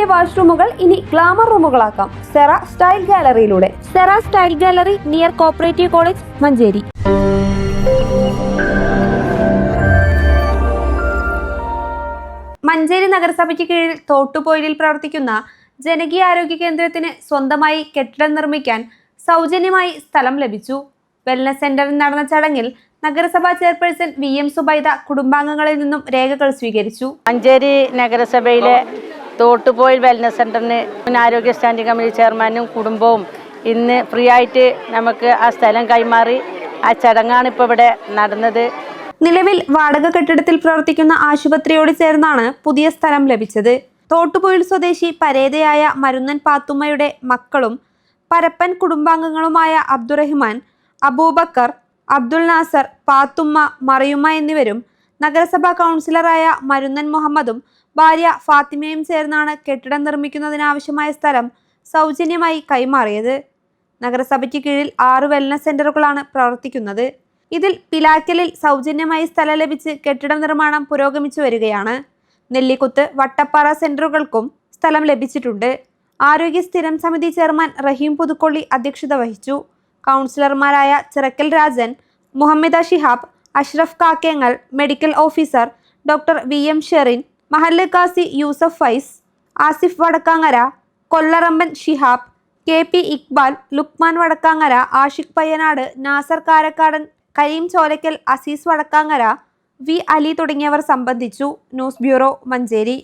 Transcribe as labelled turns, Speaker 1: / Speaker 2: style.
Speaker 1: വീടിന്റെ വാഷ്റൂമുകൾ ഇനി ഗ്ലാമർ റൂമുകളാക്കാം. Cera style ഗാലറിയിലൂടെ. Sera Style Gallery near Cooperative College Manjeri. Manjeri നഗരസഭയ്ക്ക് കീഴിൽ തോട്ടുപോയിലിൽ പ്രവർത്തിക്കുന്ന ജനകീയ ആരോഗ്യ കേന്ദ്രത്തിന് സ്വന്തമായി കെട്ടിടം നിർമ്മിക്കാൻ സൗജന്യമായി സ്ഥലം ലഭിച്ചു. വെൽനസ് സെന്ററിൽ നടന്ന ചടങ്ങിൽ നഗരസഭാ ചെയർപേഴ്സൺ വി എം സുബൈദ കുടുംബാംഗങ്ങളിൽ നിന്നും രേഖകൾ സ്വീകരിച്ചു.
Speaker 2: മഞ്ചേരി നഗരസഭയിലെ തോട്ടുപോയിൽ വെൽനസ് സെന്ററിന് ആരോഗ്യ സ്റ്റാൻഡിംഗ് കമ്മിറ്റി ചെയർമാനും കുടുംബവും ഇന്ന് ഫ്രീ ആയിട്ട് നമുക്ക് ആ സ്ഥലം കൈമാറി ആ ചടങ്ങാണ് ഇപ്പോൾ ഇവിടെ നടന്നത്.
Speaker 1: നിലവിൽ വാടക കെട്ടിടത്തിൽ പ്രവർത്തിക്കുന്ന ആശുപത്രിയോട് ചേർന്നാണ് പുതിയ സ്ഥലം ലഭിച്ചത്. തോട്ടുപോയിൽ സ്വദേശി പരേതയായ മരുന്നൻ പാത്തുമ്മയുടെ മക്കളും പരപ്പൻ കുടുംബാംഗങ്ങളുമായ അബ്ദുറഹിമാൻ അബൂബക്കർ അബ്ദുൽ നാസർ പാത്തുമ്മ മറിയുമ്മ എന്നിവരും നഗരസഭാ കൗൺസിലറായ മരുന്നൻ മുഹമ്മദും ഭാര്യ ഫാത്തിമയും ചേർന്നാണ് കെട്ടിടം നിർമ്മിക്കുന്നതിനാവശ്യമായ സ്ഥലം സൗജന്യമായി കൈമാറിയത്. നഗരസഭയ്ക്ക് കീഴിൽ ആറ് വെൽനസ് സെന്ററുകളാണ് പ്രവർത്തിക്കുന്നത്. ഇതിൽ പിലാക്കലിൽ സൗജന്യമായി സ്ഥലം ലഭിച്ച് കെട്ടിട നിർമ്മാണം പുരോഗമിച്ചു വരികയാണ്. നെല്ലിക്കുത്ത് വട്ടപ്പാറ സെന്ററുകൾക്കും സ്ഥലം ലഭിച്ചിട്ടുണ്ട്. ആരോഗ്യ സ്ഥിരം സമിതി ചെയർമാൻ റഹീം പുതുക്കൊള്ളി അധ്യക്ഷത വഹിച്ചു. കൗൺസിലർമാരായ Chirakkal Rajan Muhammad Shihab Ashraf Kakkengal medical officer doctor V M Sherin മഹല്ല് Kasi Yusuf Faiz Asif Vadakkangara Kollaramban Shihab K P Iqbal Luqman Vadakkangara Ashiq Payyanad Nasar Karakkadan Kareem Cholakkal Azeez Vadakkangara V Ali തുടങ്ങിയവർ സംബന്ധിച്ചു. News bureau Manjeri.